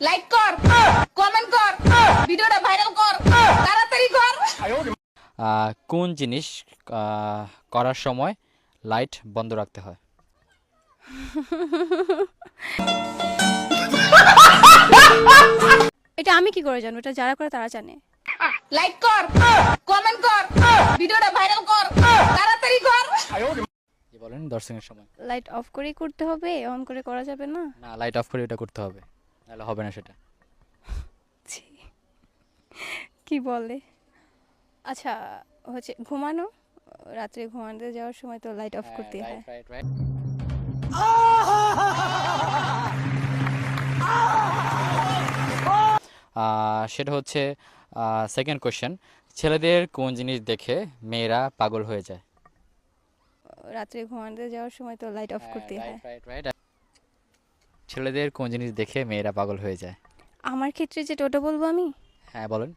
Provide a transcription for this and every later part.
Like কর। Comment কর। ভিডিওটা ভাইরাল কর। তাড়াতাড়ি কর। আহ, কোন জিনিস আহ, করার সময় লাইট বন্ধ রাখতে হয়? এটা আমি কি করে জানব? এটা যারা করে তারা জানে। লাইক কর। কমেন্ট কর। ভিডিওটা ভাইরাল কর। তাড়াতাড়ি কর। বলেন দশ সেকেন্ড সময়? লাইট অফ করেই করতে হবে অন করে করা যাবে না। না লাইট অফ করে এটা করতে হবে। নাহলে হবে না সেটা। ছি। কি বলে? আচ্ছা হচ্ছে ঘুমানো? রাত্রে ঘুমাতে যাওয়ার সময় তো লাইট অফ করতে হয়। সেটা হচ্ছে সেকেন্ড কোশ্চেন ছেলেদের কোন জিনিস দেখে মেয়েরা পাগল হয়ে যায়? রাত্রে ঘুমাতে যাওয়ার সময় তো লাইট অফ করতে হয়। ছেলেদের কোন জিনিস দেখে মেয়েরা পাগল হয়ে যায়? আমার ক্ষেত্রে যেটা ওটা বলব আমি? হ্যাঁ বলেন।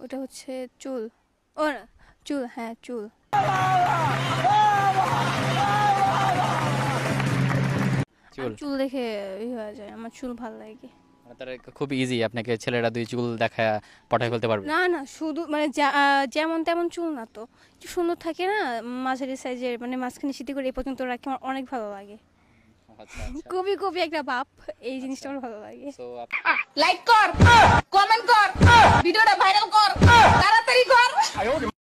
ওটা হচ্ছে চুল। ও না, চুল হ্যাঁ চুল। চুল। চুল দেখে ই হয়ে যায় আমার চুল ভালো লাগে। মানে তার খুব ইজি আপনাকে ছেলেরা দুই চুল দেখা পটায় ফেলতে পারবে। না না শুধু মানে যা- আহ, যেমন তেমন চুল না তো। একটু সুন্দর থাকে না মাঝারি সাইজের মানে মাঝখানে সিটি করে এই পর্যন্ত রাখে আমার অনেক ভালো লাগে। আচ্ছা খুবই খুবই একটা বাপ এই জিনিসটা আমার ভালো লাগে। লাইক কর কমেন্ট কর ভিডিওটা ভাইরাল কর।